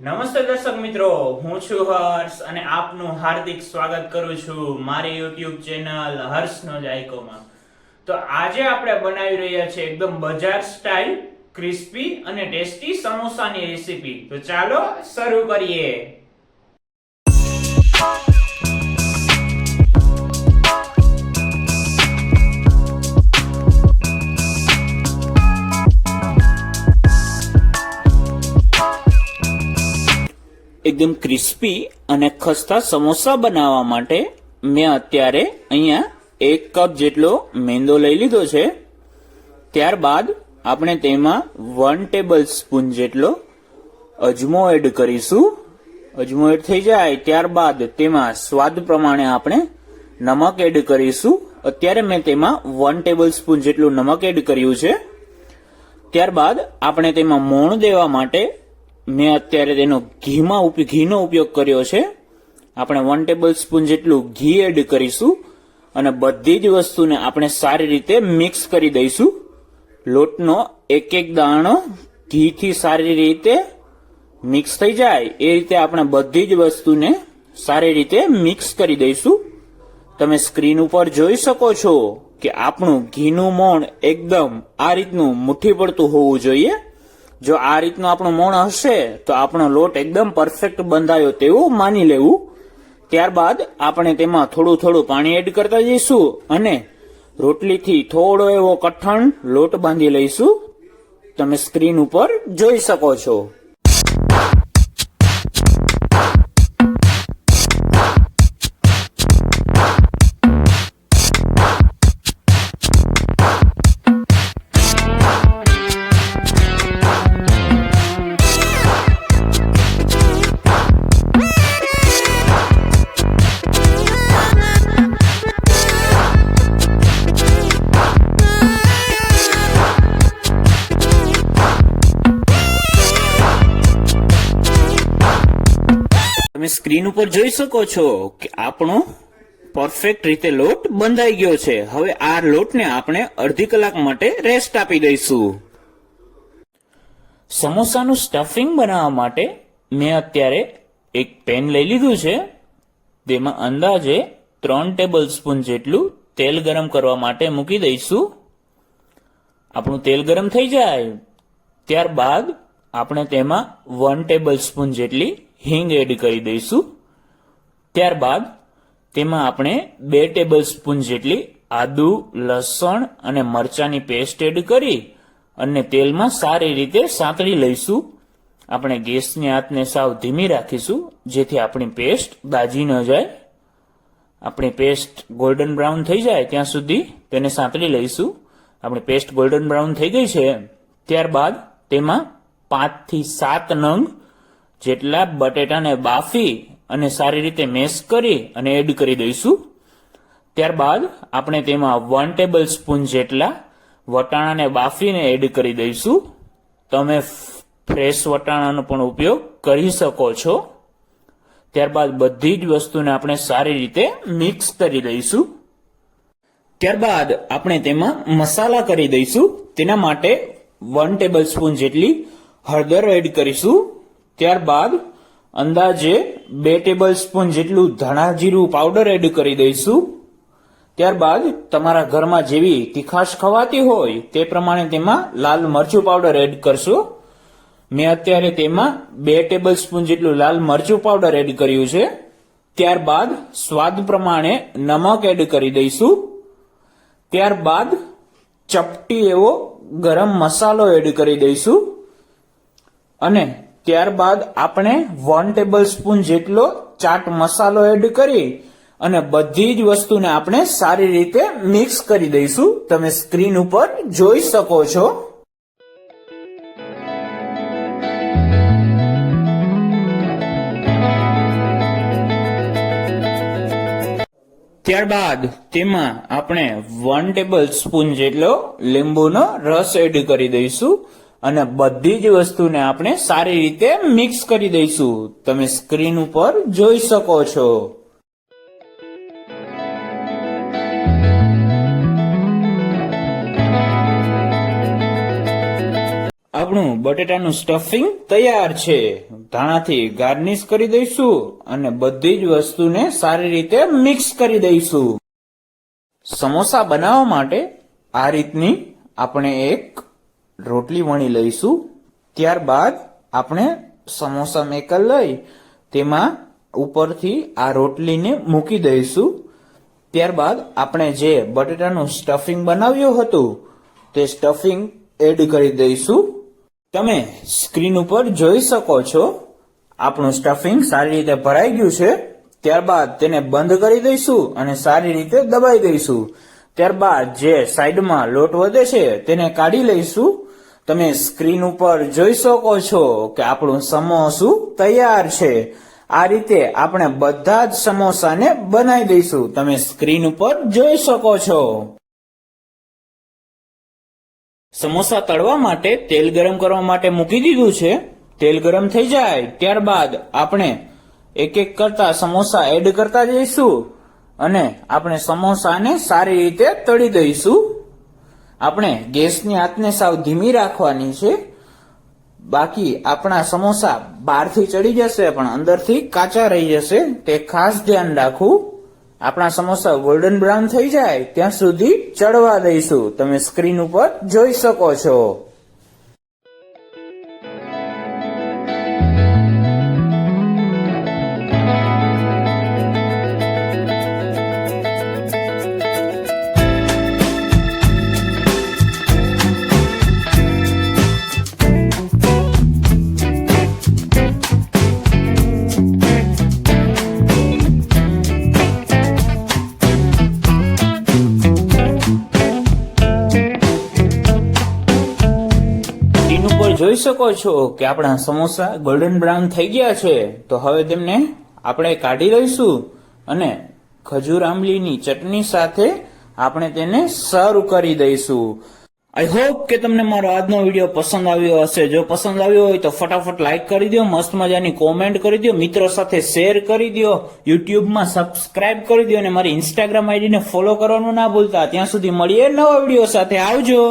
નમસ્તે દર્શક મિત્રો, હું છું હર્ષ અને આપનું હાર્દિક સ્વાગત કરું છું મારી યુટ્યુબ ચેનલ હર્ષનો જાયકોમાં. તો આજે આપણે બનાવી રહ્યા છીએ એકદમ બજાર સ્ટાઇલ ક્રિસ્પી અને ટેસ્ટી સમોસાની રેસીપી તો ચાલો શરૂ કરીએ. એકદમ ક્રિસ્પી અને ખસ્તા સમોસા બનાવવા માટે મેં અત્યારે અહીંયા એક કપ જેટલો મેંદો લઈ લીધો છે. ત્યારબાદ આપણે તેમાં વન ટેબલ સ્પૂન જેટલો અજમો એડ કરીશું. અજમો એડ થઈ જાય ત્યારબાદ તેમાં સ્વાદ પ્રમાણે આપણે નમક એડ કરીશું. અત્યારે મેં તેમાં વન ટેબલ સ્પૂન જેટલું નમક એડ કર્યું છે. ત્યારબાદ આપણે તેમાં મોણ દેવા માટે મેં અત્યારે તેનો ઘીમાં ઘીનો ઉપયોગ કર્યો છે. આપણે વન ટેબલ સ્પૂન જેટલું ઘી એડ કરીશું અને બધી જ વસ્તુને આપણે સારી રીતે મિક્સ કરી દઈશું. લોટનો એક એક દાણો ઘીથી સારી રીતે મિક્સ થઈ જાય. એ રીતે આપણે બધી જ વસ્તુને સારી રીતે મિક્સ કરી દઈશું. તમે સ્ક્રીન ઉપર જોઈ શકો છો કે આપણું ઘીનું મોણ એકદમ આ રીતનું મુઠ્ઠી પડતું હોવું જોઈએ. જો આ રીતનું આપણું મોણ હશે, તો આપણો લોટ એકદમ પરફેક્ટ બંધાયો તેવું માની લેવું. ત્યારબાદ આપણે તેમાં થોડું થોડું પાણી એડ કરતા જઈશું અને રોટલીથી થોડો એવો કઠણ લોટ બાંધી લઈશું. તમે સ્ક્રીન ઉપર જોઈ શકો છો. સ્ક્રીન ઉપર જોઈ શકો છો કે આપણો પરફેક્ટ રીતે લોટ બંધાઈ ગયો છે. હવે આ લોટને આપણે અડધી કલાક માટે રેસ્ટ આપી દઈશું. સમોસાનું સ્ટફિંગ બનાવવા માટે મેં અત્યારે એક પેન લઈ લીધું છે. તેમાં અંદાજે ત્રણ ટેબલ સ્પૂન જેટલું તેલ ગરમ કરવા માટે મૂકી દઈશું. આપણું તેલ ગરમ થઈ જાય. ત્યારબાદ આપણે તેમાં વન ટેબલ સ્પૂન જેટલી હિંગ એડ કરી દઈશું. ત્યારબાદ તેમાં આપણે બે ટેબલ સ્પૂન જેટલી આદુ, લસણ અને મરચાની પેસ્ટ એડ કરી અને તેલમાં સારી રીતે સાંતળી લઈશું. આપણે ગેસની આંચને સાવ ધીમી રાખીશું, જેથી આપણી પેસ્ટ દાજી ન જાય. આપણી પેસ્ટ ગોલ્ડન બ્રાઉન થઈ જાય ત્યાં સુધી તેને સાંતળી લઈશું. આપણી પેસ્ટ ગોલ્ડન બ્રાઉન થઈ ગઈ છે. ત્યારબાદ તેમાં પાંચથી સાત નંગ જેટલા બટેટાને બાફી અને સારી રીતે મેશ કરી અને એડ કરી દઈશું. ત્યારબાદ આપણે તેમાં વન ટેબલ સ્પૂન જેટલા વટાણાને બાફીને એડ કરી દઈશું. તમે ફ્રેશ વટાણાનો પણ ઉપયોગ કરી શકો છો. ત્યારબાદ બધી જ વસ્તુને આપણે સારી રીતે મિક્સ કરી દઈશું. ત્યારબાદ આપણે તેમાં મસાલા કરી દઈશું. તેના માટે વન ટેબલ સ્પૂન જેટલી હળદર એડ કરીશું. ત્યારબાદ અંદાજે બે ટેબલ સ્પૂન જેટલું ધાણા જીરું પાવડર એડ કરી દઈશું. ત્યારબાદ તમારા ઘરમાં જેવી તીખાશ ખવાતી હોય તે પ્રમાણે તેમાં લાલ મરચું પાવડર એડ કરશો. મેં અત્યારે તેમાં બે ટેબલ સ્પૂન જેટલું લાલ મરચું પાવડર એડ કર્યું છે. ત્યારબાદ સ્વાદ પ્રમાણે નમક એડ કરી દઈશું. ત્યારબાદ ચપટી એવો ગરમ મસાલો એડ કરી દઈશું. અને ત્યારબાદ આપણે વન ટેબલ સ્પૂન જેટલો ચાટ મસાલો એડ કરી અને બધી જ વસ્તુને આપણે સારી રીતે મિક્સ કરી દઈશું. તમે સ્ક્રીન ઉપર જોઈ શકો છો. ત્યારબાદ તેમાં આપણે વન ટેબલ સ્પૂન જેટલો લીંબુનો રસ એડ કરી દઈશું. અને બધી જ વસ્તુને આપણે સારી રીતે મિક્સ કરી દઈશું. તમે સ્ક્રીન ઉપર જોઈ શકો છો. આપણું બટેટાનું સ્ટફિંગ તૈયાર છે. ધાણાથી ગાર્નિશ કરી દઈશું અને બધી જ વસ્તુને સારી રીતે મિક્સ કરી દઈશું. સમોસા બનાવવા માટે આ રીતની આપણે એક રોટલી વણી લઈશું, ત્યારબાદ આપણે સમોસા મેકર લઈ તેમાં ઉપરથી આ રોટલીને મૂકી દઈશું. ત્યારબાદ આપણે જે બટેટાનું સ્ટફિંગ બનાવ્યું હતું, તે સ્ટફિંગ એડ કરી દઈશું. તમે સ્ક્રીન ઉપર જોઈ શકો છો, આપણું સ્ટફિંગ સારી રીતે ભરાઈ ગયું છે. ત્યારબાદ તેને બંધ કરી દઈશું અને સારી રીતે દબાઈ દઈશું. ત્યારબાદ જે સાઈડમાં લોટ વધે છે, તેને કાઢી લઈશું. તમે સ્ક્રીન ઉપર જોઈ શકો છો કે આપણું સમોસું તૈયાર છે. આ રીતે આપણે બધા જ સમોસાને બનાવી દઈશું. તમે સ્ક્રીન ઉપર જોઈ શકો છો. સમોસા તળવા માટે તેલ ગરમ કરવા માટે મૂકી દીધું છે. તેલ ગરમ થઈ જાય ત્યારબાદ આપણે એક એક કરતા સમોસા એડ કરતા જઈશું અને આપણે સમોસાને સારી રીતે તળી દઈશું. આપણે ગેસની આંચને સાવ ધીમી રાખવાની છે. બાકી આપણા સમોસા બહારથી ચડી જશે, પણ અંદરથી કાચા રહી જશે. તે ખાસ ધ્યાન રાખવું. આપણા સમોસા ગોલ્ડન બ્રાઉન થઈ જાય, ત્યાં સુધી ચડવા દઈશું. તમે સ્ક્રીન ઉપર જોઈ શકો છો. જોઈ શકો છો કે આપણા સમોસા ગોલ્ડન બ્રાઉન થઈ ગયા છે. તો હવે તેમને આપણે કાઢી લઈશું અને ખજૂર આંબલીની ચટણી સાથે આપણે તેને સર્વ કરી દઈશું. આઈ હોપ કે તમને મારો આજનો વીડિયો પસંદ આવ્યો હશે. જો પસંદ આવ્યો હોય તો ફટાફટ લાઇક કરી દો, મસ્ત મજાની કોમેન્ટ કરી દો, મિત્રો સાથે શેર કરી દો યુટ્યુબમાં સબસ્ક્રાઇબ કરી દો અને મારી ઇન્સ્ટાગ્રામ આઈડીને ફોલો કરવાનું ના ભૂલતા. ત્યાં સુધી મળીએ નવા વીડિયો સાથે. આવજો!